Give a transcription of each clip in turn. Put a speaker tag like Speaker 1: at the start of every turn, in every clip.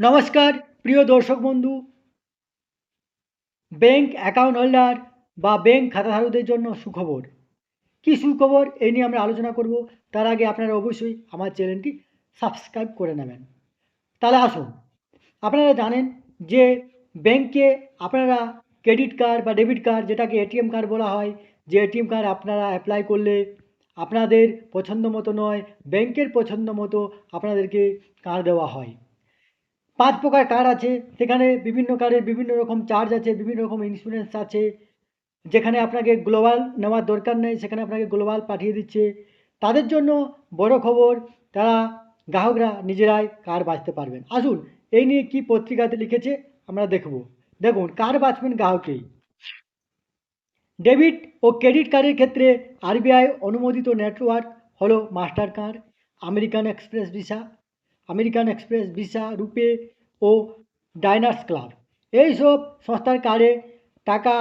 Speaker 1: নমস্কার, প্রিয় দর্শক বন্ধু। ব্যাংক অ্যাকাউন্ট হোল্ডার বা ব্যাংক খাতাধারকদের জন্য সুখবর। কী সুখবর এই নিয়ে আমরা আলোচনা করব, তার আগে আপনারা অবশ্যই আমার চ্যানেলটি সাবস্ক্রাইব করে নেবেন। তাহলে আসুন, আপনারা জানেন যে ব্যাংকে আপনারা ক্রেডিট কার্ড বা ডেবিট কার্ড, যেটাকে এটিএম কার্ড বলা হয়, যে এটিএম কার্ড আপনারা অ্যাপ্লাই করলে আপনাদের পছন্দ মতো নয়, ব্যাংকের পছন্দ মতো আপনাদেরকে কার্ড দেওয়া হয়। পাঁচ প্রকার কার্ড আছে, সেখানে বিভিন্ন কার্ডের বিভিন্ন রকম চার্জ আছে, বিভিন্ন রকম ইন্স্যুরেন্স আছে, যেখানে আপনাকে গ্লোবাল নেওয়ার দরকার নেই, সেখানে আপনাকে গ্লোবাল পাঠিয়ে দিচ্ছে। তাদের জন্য বড় খবর, তারা গ্রাহকরা নিজেরাই কার বাঁচতে পারবেন। আসুন, এই নিয়ে কি পত্রিকাতে লিখেছে আমরা দেখব। দেখুন, কার বাঁচবেন গ্রাহকেই? ডেবিট ও ক্রেডিট কার্ডের ক্ষেত্রে আরবিআই অনুমোদিত নেটওয়ার্ক হলো Mastercard American Express Visa American Express, Visa, RuPay ও ডাইনার্স ক্লাব। এইসব সংস্থার কার্ডে টাকা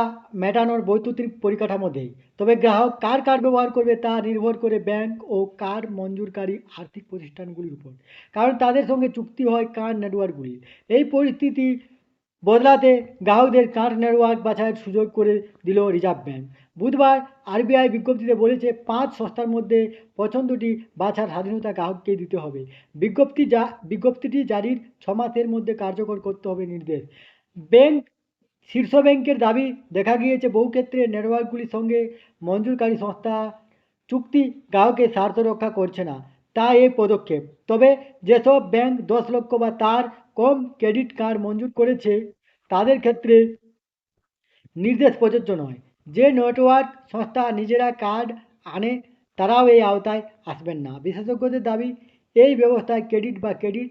Speaker 1: মেটানোর বৈদ্যুতিক পরিকাঠামো দেয় তবে গ্রাহক কার কার্ড ব্যবহার করবে তা নির্ভর করে ব্যাংক ও কার্ড মঞ্জুরকারী আর্থিক প্রতিষ্ঠানগুলির উপর। কারণ তাদের সঙ্গে চুক্তি হয় কার্ড নেটওয়ার্কগুলির এই পরিস্থিতি বদলাতে গ্রাহকদের কার্ড নেটওয়ার্ক বাছাইয়ের সুযোগ করে দিল রিজার্ভ ব্যাংক। বুধবার আরবিআই বিজ্ঞপ্তিতে বলেছে, পাঁচ সংস্থার মধ্যে পছন্দটি বাছার স্বাধীনতা গ্রাহককে দিতে হবে। বিজ্ঞপ্তি যা বিজ্ঞপ্তিটি জারির ছ মাসের মধ্যে কার্যকর করতে হবে নির্দেশ। ব্যাংক, শীর্ষ ব্যাংকের দাবি, দেখা গিয়েছে বহু ক্ষেত্রে নেটওয়ার্কগুলির সঙ্গে মঞ্জুরকারী সংস্থা চুক্তি গ্রাহকের স্বার্থ রক্ষা করছে না। তা এই পদক্ষেপ। তবে যেসব ব্যাংক দশ লক্ষ বা তার কম ক্রেডিট কার্ড মঞ্জুর করেছে, তাদের ক্ষেত্রে নির্দেশ প্রযোজ্য নয়। যে নেটওয়ার্ক সংস্থা নিজেরা কার্ড আনে, তারাও এই আওতায় আসবেন না। বিশেষজ্ঞদের দাবি, এই ব্যবস্থায় ক্রেডিট বা ক্রেডিট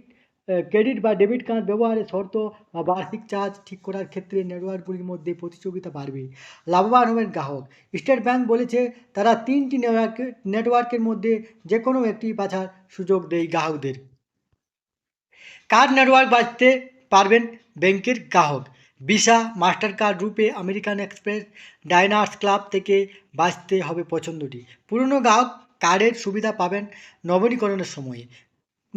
Speaker 1: ক্রেডিট বা ডেবিট কার্ড ব্যবহারের শর্ত বা বার্ষিক চার্জ ঠিক করার ক্ষেত্রে নেটওয়ার্কগুলির মধ্যে প্রতিযোগিতা বাড়বে। লাভবান হবেন গ্রাহক। স্টেট ব্যাংক বলেছে, তারা তিনটি নেটওয়ার্ক নেটওয়ার্কের মধ্যে যে কোনো একটি বাছার সুযোগ দেয় গ্রাহকদের। কার্ড নেটওয়ার্ক বাঁচতে পারবেন ব্যাংকের গ্রাহক। Visa Mastercard RuPay American Express, Diners Club থেকে বাঁচতে হবে পছন্দটি। পুরনো গ্রাহক কার্ডের সুবিধা পাবেন নবনীকরণের সময়ে।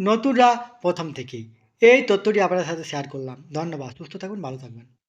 Speaker 1: নতুনরা প্রথম থেকেই। এই তথ্যটি আপনার সাথে শেয়ার করলাম। ধন্যবাদ। সুস্থ থাকুন, ভালো থাকবেন।